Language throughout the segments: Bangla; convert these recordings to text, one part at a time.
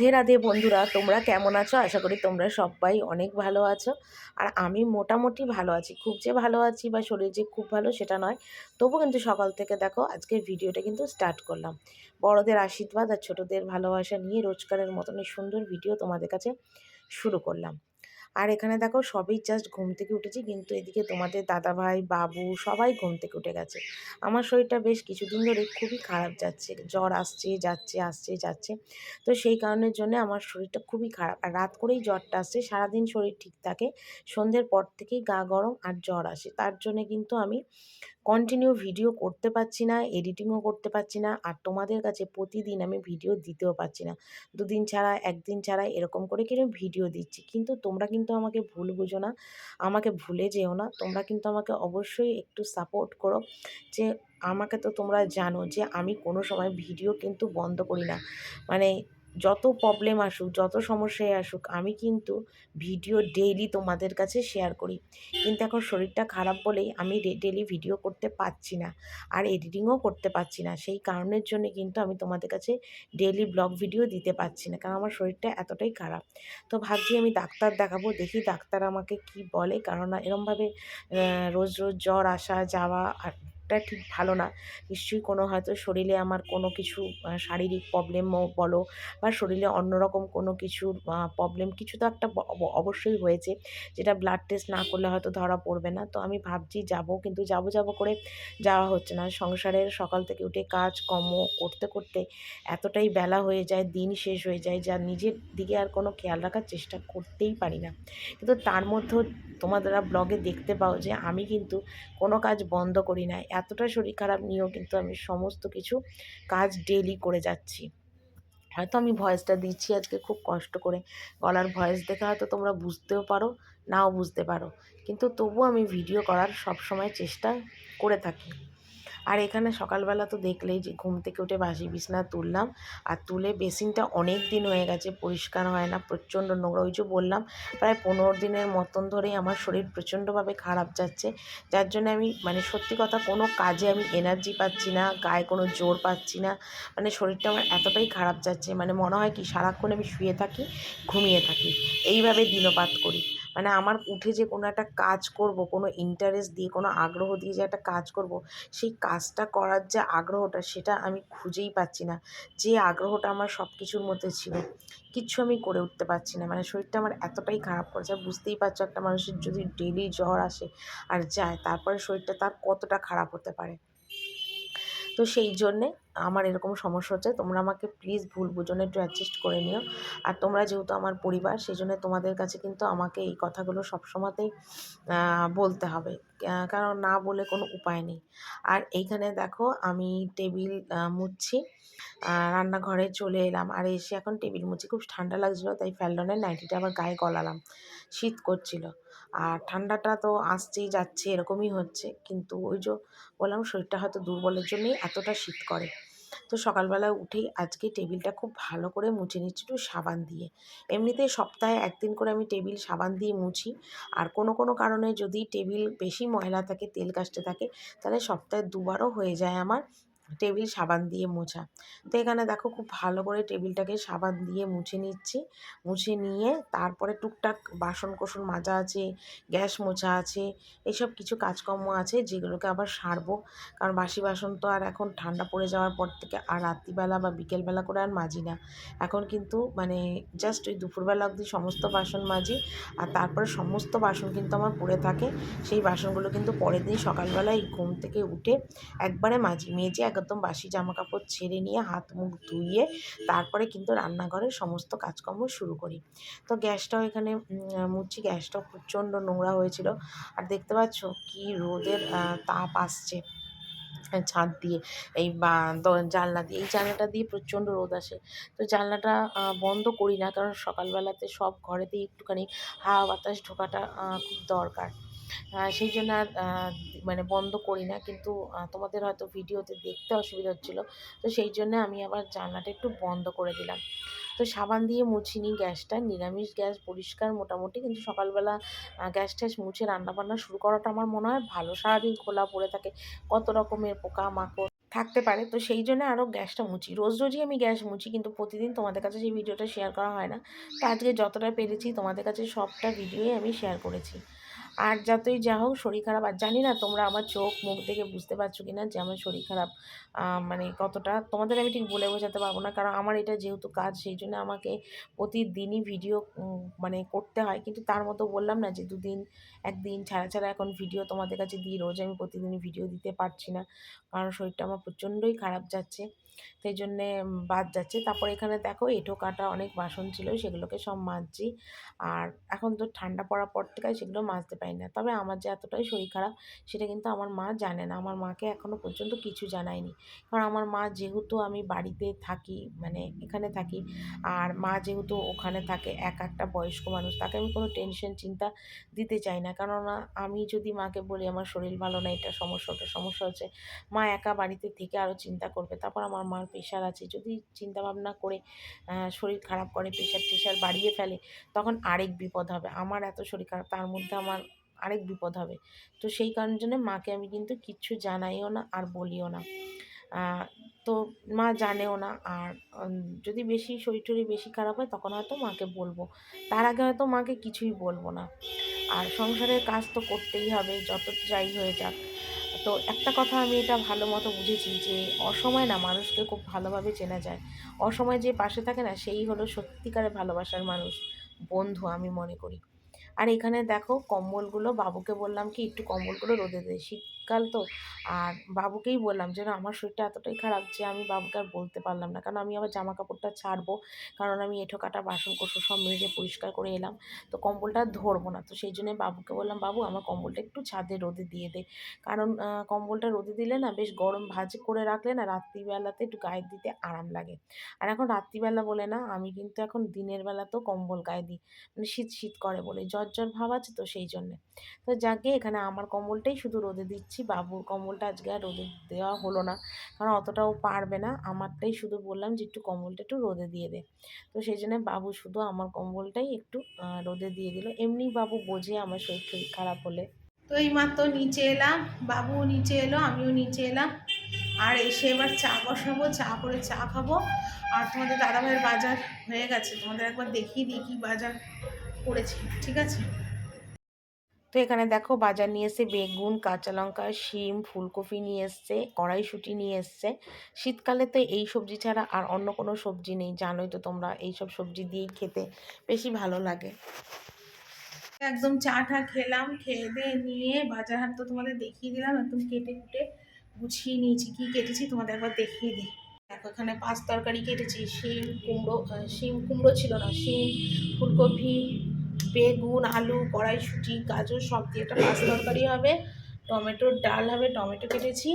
রাধে রাধে বন্ধুরা, তোমরা কেমন আছো? আশা করি তোমরা সবাই অনেক ভালো আছো। আর আমি মোটামুটি ভালো আছি। খুব যে ভালো আছি বা শরীর যে খুব ভালো সেটা নয়। তবু কিন্তু সকাল থেকে দেখো আজকের ভিডিওটা কিন্তু স্টার্ট করলাম। বড়দের আশীর্বাদ আর ছোটদের ভালোবাসা নিয়ে রোজকারের মতনই সুন্দর ভিডিও তোমাদের কাছে শুরু করলাম। আর এখানে দেখো সবই জাস্ট ঘুম থেকে উঠেছি, কিন্তু এদিকে তোমাদের দাদাভাই, বাবু সবাই ঘুম থেকে উঠে গেছে। আমার শরীরটা বেশ কিছুদিন ধরে খুবই খারাপ যাচ্ছে, জ্বর আসছে, যাচ্ছে আসছে, যাচ্ছে। তো সেই কারণের জন্য আমার শরীরটা খুবই খারাপ। আর রাত করেই জ্বরটা আসছে, সারাদিন শরীর ঠিক থাকে, সন্ধ্যের পর থেকেই গা গরম আর জ্বর আসে। তার জন্যে কিন্তু আমি কন্টিনিউ ভিডিও করতে পারছি না এডিটিংও করতে পারছি না, আর তোমাদের কাছে প্রতিদিন আমি ভিডিও দিতেও পারছি না। দুদিন ছাড়া, একদিন ছাড়া এরকম করে কিন্তু ভিডিও দিচ্ছি? কিন্তু তোমরা কিন্তু আমাকে ভুল বুঝো না। আমাকে ভুলে যেও না। তোমরা কিন্তু আমাকে অবশ্যই একটু সাপোর্ট করো। যে আমাকে তো তোমরা জানো যে আমি কোনো সময় ভিডিও কিন্তু বন্ধ করি না। মানে যত প্রবলেম আসুক, যত সমস্যায় আসুক, আমি কিন্তু ভিডিও ডেইলি তোমাদের কাছে শেয়ার করি। কিন্তু এখন শরীরটা খারাপ বলেই আমি ডেলি ভিডিও করতে পারছি না, আর এডিটিংও করতে পারছি না। সেই কারণের জন্য কিন্তু আমি তোমাদের কাছে ডেইলি ব্লগ ভিডিও দিতে পারছি না, কারণ আমার শরীরটা এতটাই খারাপ। তো ভাবছি আমি ডাক্তার দেখাবো, দেখি ডাক্তার আমাকে কি বলে, কারণ এরমভাবে রোজ রোজ জ্বর আসা, যাওয়া, আর টা ঠিক ভালো না। নিশ্চয়ই কোনো হয়তো শরীরে আমার কোনো কিছু শারীরিক প্রবলেমও বলো বা শরীরে অন্যরকম কোনো কিছুর প্রবলেম কিছু তো একটা অবশ্যই হয়েছে। যেটা ব্লাড টেস্ট না করলে হয়তো ধরা পড়বে না। তো আমি ভাবছি যাব, কিন্তু যাব যাব করে যাওয়া হচ্ছে না। সংসারের সকাল থেকে উঠে কাজ, কর্ম করতে করতে এতটাই বেলা হয়ে যায়, দিন শেষ হয়ে যায়, যা নিজের দিকে আর কোনো খেয়াল রাখার চেষ্টা করতেই পারি না। কিন্তু তার মধ্যেও তোমাদের ব্লগে দেখতে পাও যে আমি কিন্তু কোনো কাজ বন্ধ করি না এতটা শরীর খারাপ নিয়েও কিন্তু আমি সমস্ত কিছু কাজ ডেলি করে যাচ্ছি। হয়তো আমি ভয়েসটা দিচ্ছি আজকে খুব কষ্ট করে। গলার ভয়েস দেখে হয়তো তোমরা বুঝতেও পারো, নাও বুঝতে পারো। কিন্তু তবু আমি ভিডিও করার সব সময় চেষ্টা করে থাকি। আর এখানে সকালবেলা তো দেখলেই যে ঘুম থেকে উঠে বাসি বিছনা তুললাম। আর তুলে বেসিনটা অনেক দিন হয়ে গেছে, পরিষ্কার হয় না, প্রচণ্ড নোংরা। ওই যে বললাম, প্রায় পনেরো দিনের মতন ধরেই আমার শরীর প্রচণ্ডভাবে খারাপ যাচ্ছে। যার জন্য আমি মানে সত্যি কথা, কোনো কাজে আমি এনার্জি পাচ্ছি না, গায়ে কোনো জোর পাচ্ছি না। মানে শরীরটা আমার এতটাই খারাপ যাচ্ছে মানে মনে হয় কি সারাক্ষণ আমি শুয়ে থাকি, ঘুমিয়ে থাকি। এইভাবে দিনপাত করি। মানে আমার উঠে যে কোনো একটা কাজ করব, কোনো ইন্টারেস্ট দিয়ে, কোনো আগ্রহ দিয়ে যে একটা কাজ করব, সেই কাজটা করার যে আগ্রহটা সেটা আমি খুঁজেই পাচ্ছি না। যে আগ্রহটা আমার সব কিছুর মধ্যে ছিল, কিচ্ছু আমি করে উঠতে পারছি না। মানে শরীরটা আমার এতটাই খারাপ করেছে বুঝতেই পারছ একটা মানুষের যদি ডেলি জ্বর আসে আর যায়, তারপরে শরীরটা তার কতটা খারাপ হতে পারে। তো সেই জন্যে আমার এরকম সমস্যা হচ্ছে। তোমরা আমাকে প্লিজ ভুল বুঝনে একটু অ্যাডজাস্ট করে নিও। আর তোমরা যেহেতু আমার পরিবার, সেই জন্য তোমাদের কাছে কিন্তু আমাকে এই কথাগুলো সবসময়তেই বলতে হবে। কারণ না বলে কোনো উপায় নেই। আর এইখানে দেখো আমি টেবিল মুছছি। রান্নাঘরে চলে এলাম। আর এসে এখন টেবিল মুছি। খুব ঠান্ডা লাগছিল, তাই ফ্যালডনের নাইটিটা আবার গায়ে গলালাম। শীত করছিল। আর ঠান্ডাটা তো আসছেই যাচ্ছে, এরকমই হচ্ছে। কিন্তু ওই যে বললাম, শরীরটা হয়তো দুর্বলের জন্যই এতটা শীত করে। তো সকালবেলা উঠেই আজকে টেবিলটা খুব ভালো করে মুছে নিচ্ছি একটু সাবান দিয়ে। এমনিতেই সপ্তাহে একদিন করে আমি টেবিল সাবান দিয়ে মুছি। আর কোনো কোনো কারণে যদি টেবিল বেশি ময়লা থাকে, তেল কাশতে থাকে, তাহলে সপ্তাহে দুবারও হয়ে যায় আমার। টেবিল সাবান দিয়ে মোছা। তো এখানে দেখো খুব ভালো করে টেবিলটাকে সাবান দিয়ে মুছে নিচ্ছি। মুছে নিয়ে তারপরে টুকটাক বাসন কোসন মাজা আছে, গ্যাস মোছা আছে এইসব কিছু কাজকর্ম আছে যেগুলোকে আবার সারবো। কারণ বাসি বাসন তো আর এখন ঠান্ডা পড়ে যাওয়ার পর থেকে আর রাত্রিবেলা বা বিকেলবেলা করে আর মাজি না। এখন কিন্তু মানে জাস্ট ওই দুপুরবেলা অবধি সমস্ত বাসন মাজি আর তারপরে সমস্ত বাসন কিন্তু আমার পড়ে থাকে। সেই বাসনগুলো কিন্তু পরের দিন সকালবেলায় ঘুম থেকে উঠে একবারে মাজি। মেজে এক একদম বাসি জামা কাপড় ছেড়ে নিয়ে হাত মুখ ধুইয়ে তারপরে কিন্তু রান্নাঘরের সমস্ত কাজকর্ম শুরু করি। তো গ্যাসটাও এখানে মুচ্ছি গ্যাসটাও প্রচণ্ড নোংরা হয়েছিল। আর দেখতে পাচ্ছ কি রোদের তাপ আসছে। ছাদ দিয়ে, এই বা জানলা দিয়ে, এই জানলাটা দিয়ে প্রচণ্ড রোদ আসে। তো জানলাটা বন্ধ করি না, কারণ সকালবেলাতে সব ঘরেতেই একটুখানি হাওয়া বাতাস ঢোকাটা খুব দরকার। সেই জন্য আর মানে বন্ধ করি না। কিন্তু তোমাদের হয়তো ভিডিওতে দেখতে অসুবিধা হচ্ছিল। তো সেই জন্য আমি আবার জানলাটা একটু বন্ধ করে দিলাম। তো সাবান দিয়ে মুছিনি গ্যাসটা। নিরামিষ গ্যাস, পরিষ্কার মোটামুটি। কিন্তু সকালবেলা গ্যাস ট্যাস মুছে রান্নাবান্না শুরু করাটা আমার মনে হয় ভালো। সারাদিন খোলা পড়ে থাকে। কত রকমের পোকা মাকড় থাকতে পারে। তো সেই জন্য আরও গ্যাসটা মুছি। রোজ রোজই আমি গ্যাস মুছি, কিন্তু প্রতিদিন তোমাদের কাছে সেই ভিডিওটা শেয়ার করা হয় না। তো আজকে যতটা পেরেছি তোমাদের কাছে সবটা ভিডিওই আমি শেয়ার করেছি। আর যতই যা হোক শরীর খারাপ, আর জানি না তোমরা আমার চোখ মুখ দেখে বুঝতে পারছ কি না যে আমার শরীর খারাপ মানে কতটা। তোমাদের আমি ঠিক বলে বোঝাতে পারব না, কারণ আমার এটা যেহেতু কাজ, সেই জন্য আমাকে প্রতিদিনই ভিডিও মানে করতে হয়। কিন্তু তার মতো বললাম না যে দুদিন, একদিন ছাড়া ছাড়া এখন ভিডিও তোমাদের কাছে দিই। রোজ আমি প্রতিদিনই ভিডিও দিতে পারছি না, কারণ শরীরটা আমার প্রচণ্ডই খারাপ যাচ্ছে। সেই জন্যে বাদ যাচ্ছে। তারপর এখানে দেখো এঁঠো কাটা অনেক বাসন ছিল, সেগুলোকে সব মাজছি। আর এখন তো ঠান্ডা পড়ার পর থেকে সেগুলো মাজতে পারি না। তবে আমার যে এতটাই শরীর খারাপ, সেটা কিন্তু আমার মা জানে না। আমার মাকে এখনও পর্যন্ত কিছু জানায়নি। কারণ আমার মা যেহেতু আমি বাড়িতে থাকি মানে এখানে থাকি, আর মা যেহেতু ওখানে থাকে, এক একটা বয়স্ক মানুষ, তাকে আমি কোনো টেনশন চিন্তা দিতে চাই না। কেননা আমি যদি মাকে বলি, আমার শরীর ভালো না, এটা সমস্যা, ওটা সমস্যা হচ্ছে। মা একা বাড়িতে থেকে আরও চিন্তা করবে। তারপর আমার মার প্রেশার আছে। যদি চিন্তা ভাবনা করে শরীর খারাপ করে প্রেশার টেশার বাড়িয়ে ফেলে, তখন আরেক বিপদ হবে। আমার এত শরীর খারাপ, তার মধ্যে আমার আরেক বিপদ হবে। তো সেই কারণ জন্য মাকে আমি কিন্তু কিচ্ছু জানাইও না আর বলিও না। তো মা জানেও না আর যদি বেশি শরীর টরি বেশি খারাপ হয়, তখন হয়তো মাকে বলব। তার আগে হয়তো মাকে কিছুই বলব না। আর সংসারের কাজ তো করতেই হবে, যত যাই হয়ে যাক। তো একটা কথা আমি এটা ভালো মতো বুঝেছি যে অসময় না মানুষকে খুব ভালোভাবে চেনা যায়। অসময় যে পাশে থাকে না, সেই হলো সত্যিকারের ভালোবাসার মানুষ, বন্ধু আমি মনে করি। আর এখানে দেখো কম্বলগুলো, বাবুকে বললাম কি, একটু কম্বলগুলো রোদে দে শীতকাল তো। আর বাবুকেই বললাম যে আমার শরীরটা এতটাই খারাপ যে আমি বাবুকে আর বলতে পারলাম না। কারণ আমি আবার জামা কাপড়টা ছাড়বো। কারণ আমি এঁঠো কাটা বাসন কোষো সব মেজে পরিষ্কার করে এলাম। তো কম্বলটা ধরবো না। তো সেই জন্যে বাবুকে বললাম, বাবু, আমার কম্বলটা একটু ছাদে রোদে দিয়ে দে। কারণ কম্বলটা রোদে দিলে না বেশ গরম ভাজ করে রাখলে না রাত্রিবেলাতে একটু গায়ে দিতে আরাম লাগে। আর এখন রাত্রিবেলা বলে না, আমি কিন্তু এখন দিনের বেলাতেও কম্বল গায়ে দিই। মানে শীত শীত করে বলে। জ্বর জ্বর ভাব আছে তো সেই জন্যে। তো যাকে এখানে আমার কম্বলটাই শুধু রোদে দিচ্ছি। বাবুর কম্বলটা আজকে আর রোদে দেওয়া হলো না। কারণ অতটাও পারবে না। আমারটাই শুধু বললাম যে, একটু কম্বলটা একটু রোদে দিয়ে দে। তো সেই জন্য বাবু শুধু আমার কম্বলটাই একটু রোদে দিয়ে দিল। এমনি বাবু বোঝে আমার শরীর শরীর খারাপ হলে। তো এই মাত্র নিচে এলাম। বাবু নিচে এলো, আমিও নিচে এলাম। আর এসে এবার চা বসাবো, চা করে চা খাব। আর তোমাদের দাদাভাইয়ের বাজার হয়ে গেছে। তোমাদের একবার দেখিয়ে দিই কী বাজার করেছি। ঠিক আছে? তো এখানে দেখো বাজার নিয়ে এসছে বেগুন, কাঁচা লঙ্কা, শিম, ফুলকপি নিয়ে এসছে, কড়াইশুঁটি নিয়ে এসছে। শীতকালে তো এই সবজি ছাড়া আর অন্য কোনো সবজি নেই, জানোই তো তোমরা এই সব সবজি দিয়েই খেতে বেশি ভালো লাগে। একদম চা টা খেলাম, খেয়ে দিয়ে নিয়ে বাজার হাট তো তোমাদের দেখিয়ে দিলাম, একদম কেটে কুটে গুছিয়ে নিয়েছি। কি কেটেছি তোমাদের একবার দেখিয়ে দিই। দেখো এখানে পাঁচ তরকারি কেটেছি, শিম কুমড়ো শিম কুমড়ো ছিল না, শিম, ফুলকপি বেগুন, আলু, কড়াইশুঁটি, গাজর, সব দিয়ে একটা মাছ তরকারি হবে। টমেটোর ডাল হবে, টমেটো কেটেছি।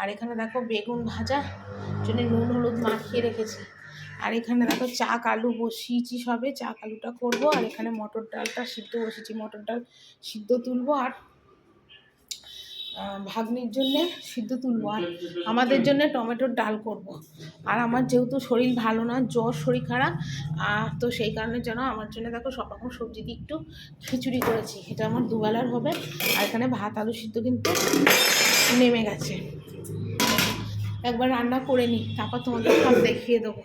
আর এখানে দেখো বেগুন ভাজা, জন্য নুন, হলুদ মাখিয়ে রেখেছি। আর এখানে দেখো চাক আলু বসিয়েছি সবে, চাক আলুটা করব। আর এখানে মটর ডালটা সিদ্ধ বসিয়েছি। মটর ডাল সিদ্ধ তুলবো আর ভাগ্নির জন্যে সিদ্ধ তুলবো আর আমাদের জন্য টমেটোর ডাল করব। আর আমার যেহেতু শরীর ভালো না জ্বর শরীর খারাপ তো সেই কারণে যেন আমার জন্য দেখো সব রকম সবজি দিয়ে একটু খিচুড়ি করেছি। এটা আমার দুবেলার হবে আর এখানে ভাত আলু সিদ্ধ কিন্তু নেমে গেছে। একবার রান্না করে নিই তারপর তোমাদের সব দেখিয়ে দেবো।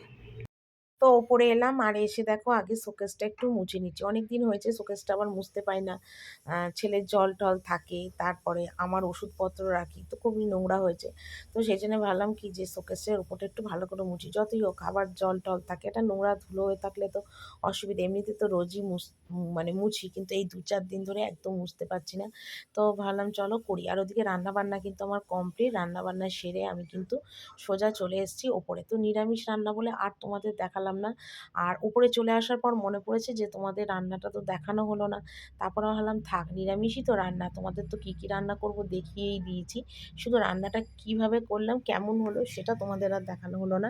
তো ওপরে এলাম, আর এসে দেখো আগে শোকেসটা একটু মুছে নিচ্ছি। অনেক দিন হয়েছে শোকেসটা আবার মুছতে পাই না। ছেলের জল টল থাকে, তারপরে আমার ওষুধপত্র রাখি, তো খুবই নোংরা হয়েছে। তো সেই জন্য ভাবলাম কি যে শোকেসের উপরটা একটু ভালো করে মুছি, যতই হোক, আবার জল টল থাকে। এটা নোংরা ধুলো হয়ে থাকলে তো অসুবিধা, এমনিতে তো রোজই মুছ মানে মুছি, কিন্তু এই দু চার দিন ধরে একদম মুছতে পারছি না। তো ভাবলাম চলো করি। আর ওদিকে রান্নাবান্না কিন্তু আমার কমপ্লিট, রান্নাবান্না সেরে আমি কিন্তু সোজা চলে এসেছি ওপরে। তো নিরামিষ রান্না বলে আর তোমাদের দেখালাম পারলাম না। আর উপরে চলে আসার পর মনে পড়েছে যে, তোমাদের রান্নাটা তো দেখানো হলো না। তারপরে ভাবলাম, থাক, নিরামিষই তো রান্না। তোমাদের তো কী কী রান্না করব দেখিয়েই দিয়েছি। শুধু রান্নাটা কীভাবে করলাম, কেমন হলো সেটা তোমাদের আর দেখানো হলো না।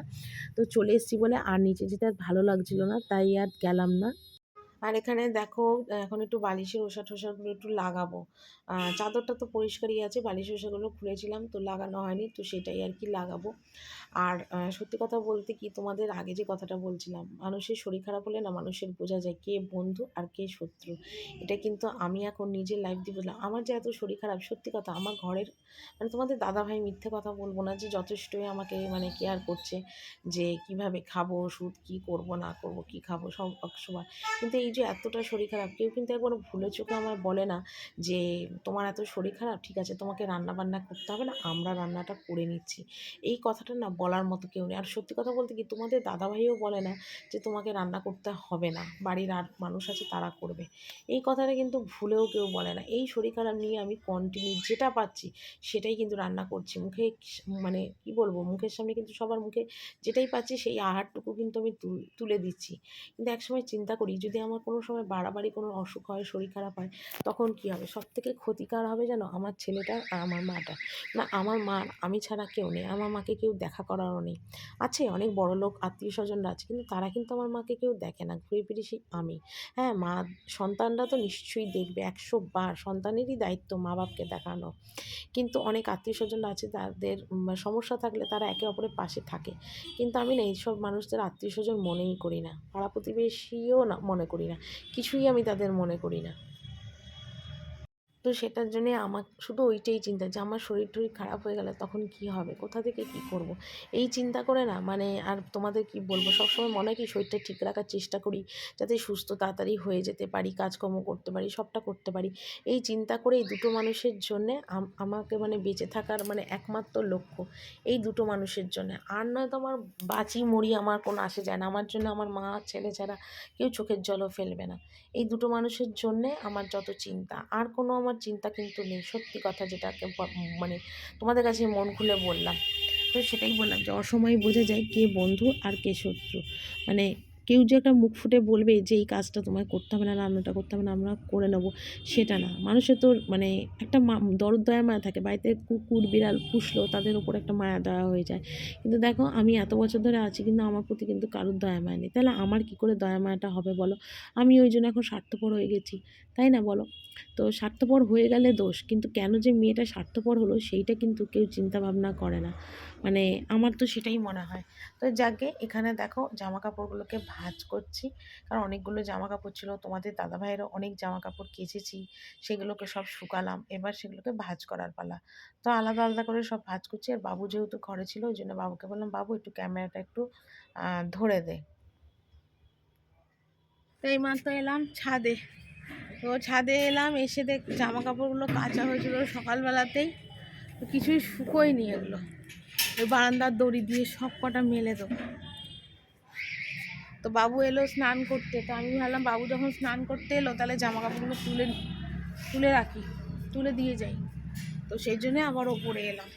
তো চলে এসেছি বলে আর নিচে যেতে আর ভালো লাগছিল না, তাই আর গেলাম না। আর এখানে দেখো, এখন একটু বালিশের ওষা টোষাগুলো একটু লাগাবো। চাদরটা তো পরিষ্কারই আছে বালিশ ওষাগুলো খুলেছিলাম, তো লাগানো হয়নি, তো সেটাই আর কি লাগাবো। আর সত্যি কথা বলতে কি, তোমাদের আগে যে কথাটা বলছিলাম, মানুষের শরীর খারাপ হলে না মানুষের বোঝা যায় কে বন্ধু আর কে শত্রু। এটা কিন্তু আমি এখন নিজের লাইফ দিয়ে বললাম, আমার যে এত শরীর খারাপ, সত্যি কথা আমার ঘরের মানে তোমাদের দাদা ভাই মিথ্যে কথা বলব না যে যথেষ্টই আমাকে মানে কেয়ার করছে যে কীভাবে খাব, ওষুধ কী করব, না করব, কি খাব, সব সময় কিন্তু এই যে এতটা শরীর খারাপ, কেউ কিন্তু একবার ভুলে চোখে আমার বলে না যে, তোমার এত শরীর খারাপ, ঠিক আছে, তোমাকে রান্না বান্না করতে হবে না, আমরা রান্নাটা করে নিচ্ছি। এই কথাটা না বলার মতো কেউ নেই। আর সত্যি কথা বলতে কি, তোমাদের দাদাভাইও বলে না যে, তোমাকে রান্না করতে হবে না, বাড়ির আর মানুষ আছে তারা করবে। এই কথাটা কিন্তু ভুলেও কেউ বলে না। এই শরীর খারাপ নিয়ে আমি কন্টিনিউ যেটা পাচ্ছি, সেটাই কিন্তু রান্না করছি। মুখে মানে কি বলব, মুখের সামনে কিন্তু সবার মুখে যেটাই পাচ্ছি, সেই আহারটুকু কিন্তু আমি তুলে দিচ্ছি। কিন্তু একসময় চিন্তা করি, যদি আমার কোনো সময় বাড়াবাড়ি, কোনো অসুখ হয়, শরীর খারাপ হয়, তখন কি হবে? সব থেকে ক্ষতিকার হবে যেন আমার ছেলেটা আর আমার মাটা। না, আমার মা, আমি ছাড়া কেউ নেই, আমার মাকে কেউ দেখা করারও নেই। আছে অনেক বড় লোক, আত্মীয় স্বজনরা আছে, কিন্তু তারা কিন্তু আমার মাকে কেউ দেখে না, ঘুরে ফিরে সেই আমি। হ্যাঁ মা, সন্তানরা তো নিশ্চয়ই দেখবে, একশো বার সন্তানেরই দায়িত্ব মা বাপকে দেখানো। কিন্তু অনেক আত্মীয় স্বজনরা আছে, তাদের সমস্যা থাকলে তারা একে অপরের পাশে থাকে। কিন্তু আমি না, এইসব মানুষদের আত্মীয় স্বজন মনেই করি না, পাড়া প্রতিবেশীও না মনে করি না। কিছুই আমি তাদের মনে করি না। তো সেটার জন্যে আমার, শুধু ওইটাই চিন্তা যে আমার শরীর টরীর খারাপ হয়ে গেলে তখন কি হবে? কোথা থেকে কি করব। এই চিন্তা করে না মানে আর তোমাদের কি বলব? সবসময় মনে হয় কি শরীরটা ঠিক রাখার চেষ্টা করি, যাতে সুস্থ তাড়াতাড়ি হয়ে যেতে পারি, কাজকর্ম করতে পারি, সবটা করতে পারি। এই চিন্তা করে এই দুটো মানুষের জন্যে আম- আমাকে মানে বেঁচে থাকার মানে একমাত্র লক্ষ্য এই দুটো মানুষের জন্য। আর নয় তো আমার বাঁচি, মরি আমার কোনো আসে যায় না। আমার জন্য আমার মা, ছেলে ছাড়া কেউ চোখের জলও ফেলবে না। এই দুটো মানুষের জন্যে আমার যত চিন্তা, আর কোনো আমার চিন্তা কিন্তু নেই। সত্যি কথা যেটাকে মানে তোমাদের কাছে মন খুলে বললাম। তো সেটাই বললাম যে অসময়ে বোঝা যায় কে বন্ধু আর কে শত্রু। মানে কেউ যে একটা মুখ ফুটে বলবে যে, এই কাজটা তোমায় করতে হবে না, রান্নাটা করতে হবে না, আমরা করে নেব, সেটা না। মানুষের তো মানে একটা দরদ দয়া মায়া থাকে। বাড়িতে কুকুর, বিড়াল পুষলো, তাদের উপর একটা মায়া দয়া হয়ে যায়। কিন্তু দেখো, আমি এত বছর ধরে আছি, কিন্তু আমার প্রতি কিন্তু কারোর দয়া মায়া নেই। তাহলে আমার কি করে দয়া মায়াটা হবে বলো? আমি ওই জন্য এখন স্বার্থপর হয়ে গেছি, তাই না বলো? তো স্বার্থপর হয়ে গেলে দোষ, কিন্তু কেন যে মেয়েটা স্বার্থপর হলো, সেইটা কিন্তু কেউ চিন্তা ভাবনা করে না। মানে আমার তো সেটাই মনে হয়। তো যাকে এখানে দেখো জামা কাপড়গুলোকে ভাঁজ করছি। কারণ অনেকগুলো জামা কাপড় ছিল, তোমাদের দাদা ভাইয়েরও অনেক জামা কাপড় কেচেছি, সেগুলোকে সব শুকালাম। এবার সেগুলোকে ভাঁজ করার পালা। তো আলাদা আলাদা করে সব ভাঁজ করছি। আর বাবু যেহেতু ঘরে ছিল, ওই জন্য বাবুকে বললাম, বাবু, একটু ক্যামেরাটা একটু ধরে দে। তো এই মাত্র এলাম ছাদে। তো ছাদে এলাম, এসে দেখ জামা কাপড়গুলো কাঁচা হয়েছিল সকালবেলাতেই। কিছুই শুকোয়নি এগুলো। ওই বারান্দার দড়ি দিয়ে সব কটা মেলে দেবো। তো বাবু এলো স্নান করতে, তো আমি ভাবলাম বাবু যখন স্নান করতে এলো, তাহলে জামা কাপড়গুলো তুলে তুলে রাখি, তুলে দিয়ে যাই। তো সেই জন্যে আবার ওপরে এলাম।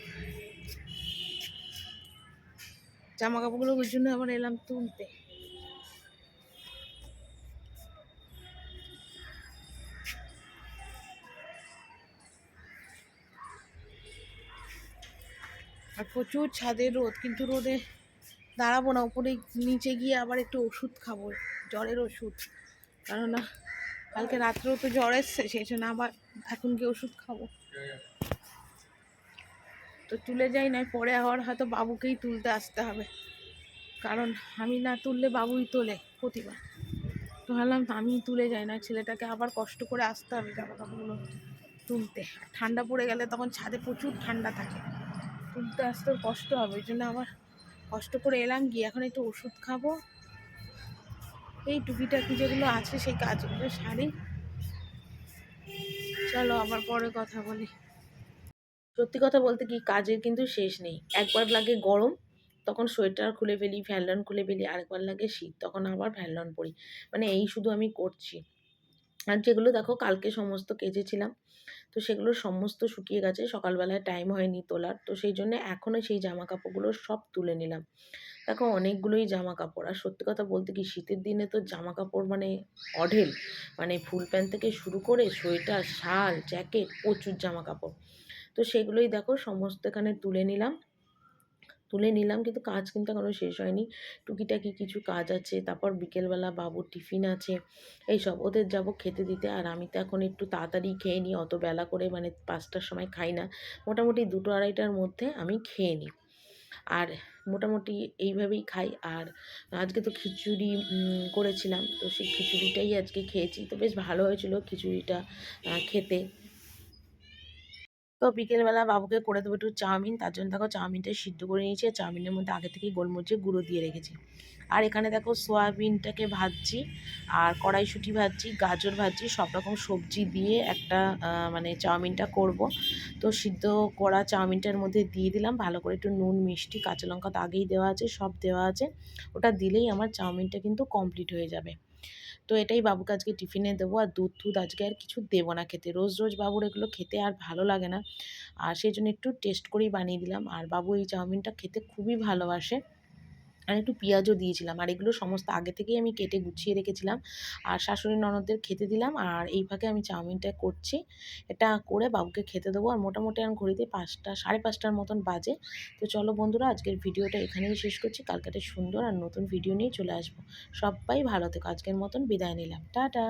জামা কাপড়গুলো ওই জন্য আবার এলাম তুলতে। আর প্রচুর ছাদে রোদ, কিন্তু রোদে দাঁড়াবো না, উপরে নিচে গিয়ে আবার একটু ওষুধ খাব, জ্বরের ওষুধ। কেননা কালকে রাত্রেও তো জ্বর এসছে, সেই জন্য আবার এখন গিয়ে ওষুধ খাব। তো তুলে যাই না পরে আবার হয়তো বাবুকেই তুলতে আসতে হবে। কারণ আমি না তুললে বাবুই তোলে প্রতিবার। তো ভাবলাম আমি তুলে যাই না ছেলেটাকে আবার কষ্ট করে আসতে হবে জামা কাপড়গুলো তুলতে ঠান্ডা পড়ে গেলে তখন ছাদে প্রচুর ঠান্ডা থাকে। তুলতে আসতে কষ্ট হবে, ওই জন্য আবার কষ্ট করে এলাম, গিয়ে এখন একটু ওষুধ খাব। এই টুকিটাকি যেগুলো আছে সেই কাজগুলো সারি। চলো আবার পরে কথা বলি। সত্যি কথা বলতে কি, কাজের কিন্তু শেষ নেই। একবার লাগে গরম, তখন সোয়েটার খুলে ফেলি ফ্যানলন খুলে ফেলি, আরেকবার লাগে শীত, তখন আবার ফ্যানলন পরি। মানে এই শুধু আমি করছি। আর যেগুলো দেখো, কালকে সমস্ত কেচেছিলাম তো সেগুলো সমস্ত শুকিয়ে গেছে। সকালবেলায় টাইম হয়নি তোলার। তো সেই জন্য এখনও সেই জামা কাপড়গুলো সব তুলে নিলাম। দেখো অনেকগুলোই জামা কাপড় আর সত্যি কথা বলতে কি, শীতের দিনে তো জামা কাপড় মানে অঢেল। মানে ফুল প্যান্ট থেকে শুরু করে সোয়েটার, শাল, জ্যাকেট প্রচুর জামা কাপড় তো সেগুলোই দেখো সমস্ত এখানে তুলে নিলাম। তুলে নিলাম কিন্তু কাজ কিন্তু এখনও শেষ হয়নি। টুকিটাকি কিছু কাজ আছে, তারপর বিকেলবেলা বাবুর টিফিন আছে এইসব ওদের যাব খেতে দিতে আর আমি তো এখন একটু তাড়াতাড়ি খেয়ে নিই, অত বেলা করে মানে পাঁচটার সময় খাই না। মোটামুটি দুটো আড়াইটার মধ্যে আমি খেয়ে নিই। আর মোটামুটি এইভাবেই খাই। আর আজকে তো খিচুড়ি করেছিলাম, তো সেই খিচুড়িটাই আজকে খেয়েছি। তো বেশ ভালো হয়েছিল খিচুড়িটা খেতে। তো বিকেলবেলা বাবুকে করে দেবো একটু চাউমিন। তার জন্য দেখো চাউমিনটা সিদ্ধ করে নিয়েছি চাউমিনের মধ্যে আগে থেকেই গোলমরিচের গুঁড়ো দিয়ে রেখেছি। আর এখানে দেখো সোয়াবিনটাকে ভাজছি আর কড়াইশুঁটি ভাজছি, গাজর ভাজছি, সব রকম সবজি দিয়ে একটা মানে চাউমিনটা করব। তো সিদ্ধ করা চাউমিনটার মধ্যে দিয়ে দিলাম। ভালো করে একটু নুন, মিষ্টি, কাঁচা লঙ্কা তো আগেই দেওয়া আছে, সব দেওয়া আছে। ওটা দিলেই আমার চাউমিনটা কিন্তু কমপ্লিট হয়ে যাবে। তো এটাই বাবুকে আজকে টিফিনে দেবো আর দুধ দুধ আজকে আর কিছু দেবো না খেতে। রোজ রোজ বাবুর এগুলো খেতে আর ভালো লাগে না। আর সেই জন্য একটু টেস্ট করেই বানিয়ে দিলাম। আর বাবু এই চাউমিনটা খেতে খুবই ভালোবাসে। আর একটু পেঁয়াজও দিয়েছিলাম। আর এগুলো সমস্ত আগে থেকেই আমি কেটে গুছিয়ে রেখেছিলাম। আর শাশুড়ি ননদদের খেতে দিলাম। আর এই ফাঁকে আমি চাউমিনটা করছি। এটা করে বাবুকে খেতে দেবো। আর মোটামুটি আমি ঘড়িতে পাঁচটা, সাড়ে পাঁচটার মতন বাজে। তো চলো বন্ধুরা, আজকের ভিডিওটা এখানেই শেষ করছি। কালকে একটা সুন্দর আর নতুন ভিডিও নিয়ে চলে আসব। সবাই ভালো থেকো। আজকের মতন বিদায় নিলাম। টাটা!